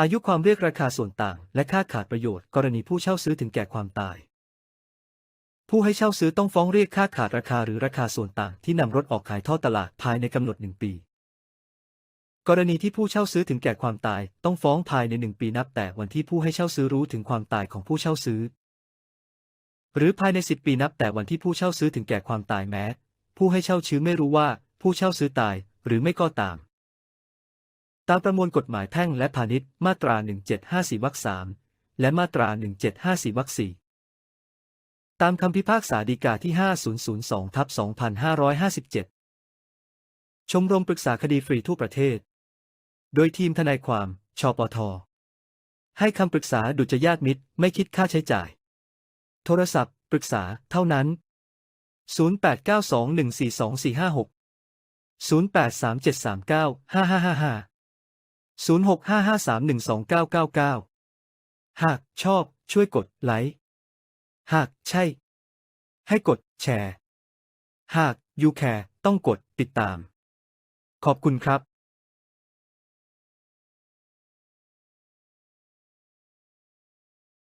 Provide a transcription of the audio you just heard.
อายุความเรียกราคาส่วนต่าง และค่าขาดประโยชน์ กรณีผู้เช่าซื้อถึงแก่ความตาย ผู้ให้เช่าซื้อต้องฟ้องเรียกค่าขาดราคาหรือราคาส่วนต่างที่นำรถออกขายทอดตลาดภายในกำหนดหนึ่งปี กรณีที่ผู้เช่าซื้อถึงแก่ความตาย ต้องฟ้องภายในหนึ่งปีนับแต่วันที่ผู้ให้เช่าซื้อรู้ถึงความตายของผู้เช่าซื้อ หรือภายในสิบปีนับแต่วันที่ผู้เช่าซื้อถึงแก่ความตายแม้ ผู้ให้เช่าชื้อไม่รู้ว่า ผู้เช่าซื้อตาย หรือไม่ก็ตาม ตามประมวลกฎหมายแพ่งและพาณิชย์มาตรา 1754วรรค3และมาตรา 1754วรรค4ตามคำพิพากษาฎีกาที่ 5002ทับ2557 ชมรมปรึกษาคดีฟรีทั่วประเทศ โดยทีมทนายความ ชปท ให้คำปรึกษาดุจยาตมิตร ไม่คิดค่าใช้จ่าย โทรศัพท์ ปรึกษา เท่านั้น 0892142456 0837395555 0655312999 หากชอบช่วยกดไลค์ หากใช่ ให้กดแชร์ หากยูแคร์ต้องกดติดตาม ขอบคุณครับ